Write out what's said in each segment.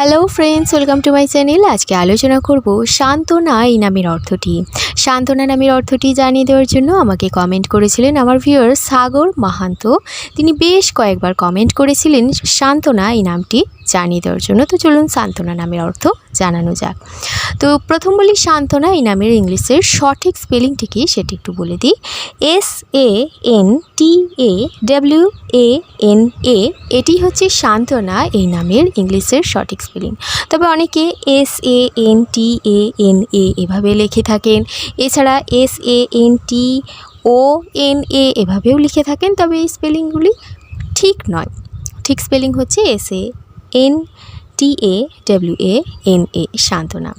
Hello friends welcome to my channel আজকে আলোচনা করব সান্ত্বনা এই নামের অর্থটি। সান্ত্বনা নামের অর্থটি জানিয়ে দেওয়ার জন্য আমাকে কমেন্ট করেছিলেন আমার ভিউয়ার সাগর মাহান্ত। তিনি বেশ কয়েকবার কমেন্ট করেছিলেন সান্ত্বনা এই নামটি জানিয়ে দেওয়ার জন্য। তো চলুন সান্ত্বনা নামের অর্থ জানানো যাক। তো প্রথম বলি সান্ত্বনা এই নামের ইংলিশের সঠিক স্পেলিংটি কি সেটি একটু বলে দিই। S A N T A W A N A এটি হচ্ছে সান্ত্বনা, এই নামের ইংলিশের সঠিক স্পেলিং। তবে অনেকে S A N T A N A এভাবে লিখে থাকেন। এছাড়া S A N T O N A এভাবেও লিখে থাকেন, তবে এই স্পেলিংগুলি ঠিক নয়। ঠিক স্পেলিং হচ্ছে S A N T A W A N A Santwana.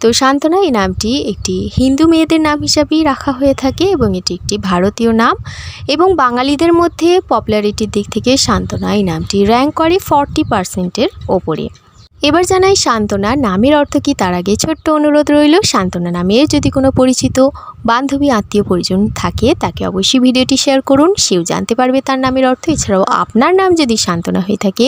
তো সান্ত্বনা, এই নামটি একটি হিন্দু মেয়েদের নাম হিসাবেই রাখা হয়ে থাকে এবং এটি একটি ভারতীয় নাম এবং বাঙালিদের মধ্যে পপুলারিটির দিক থেকে সান্ত্বনা এই নামটি র্যাঙ্ক করে ফর্টি পার্সেন্টের ওপরে। এবার জানাই সান্ত্বনা নামের অর্থ কি? তার আগে ছোট্ট অনুরোধ রইল, সান্ত্বনা নামের যদি কোনো পরিচিত বান্ধবী, আত্মীয় পরিজন থাকে তাকে অবশ্যই ভিডিওটি শেয়ার করুন। সেও জানতে পারবে তার নামের অর্থ। এছাড়াও আপনার নাম যদি সান্ত্বনা হয়ে থাকে,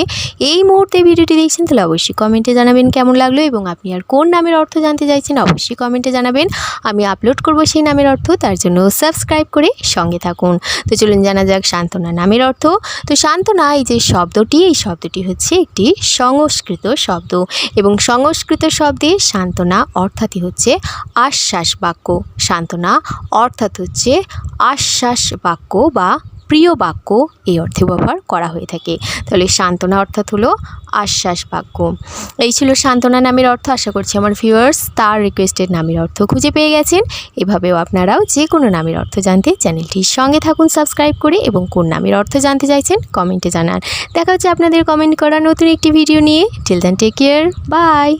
এই মুহূর্তে ভিডিওটি দেখছেন, তাহলে অবশ্যই কমেন্টে জানাবেন কেমন লাগল এবং আপনি আর কোন নামের অর্থ জানতে চাইছেন, অবশ্যই কমেন্টে জানাবেন। আমি আপলোড করব সেই নামের অর্থ, তার জন্য সাবস্ক্রাইব করে সঙ্গে থাকুন। তো চলুন জানা যাক সান্ত্বনা নামের অর্থ। তো সান্ত্বনা, এই যে শব্দটি, এই শব্দটি হচ্ছে একটি সংস্কৃত শব্দ এবং সংস্কৃত শব্দে সান্ত্বনা অর্থাৎই হচ্ছে আশ্বাস বাক্য। সান্ত্বনা, অর্থাৎ হচ্ছে আশ্বাস বাক্য বা প্রিয় বাক্য এই অর্থে ব্যবহার করা হয়ে থাকে। তাহলে সান্ত্বনা অর্থাৎ হলো আশ্বাস বাক্য। এই ছিল সান্ত্বনা নামের অর্থ। আশা করছি আমার ভিউয়ার্স তার রিকোয়েস্টেড নামের অর্থ খুঁজে পেয়ে গেছেন। এভাবেও আপনারাও যে কোনো নামের অর্থ জানতে চ্যানেলটির সঙ্গে থাকুন সাবস্ক্রাইব করে এবং কোন নামের অর্থ জানতে চাইছেন কমেন্টে জানান। দেখা হচ্ছে আপনাদের কমেন্ট করা নতুন একটি ভিডিও নিয়ে। Till then take care bye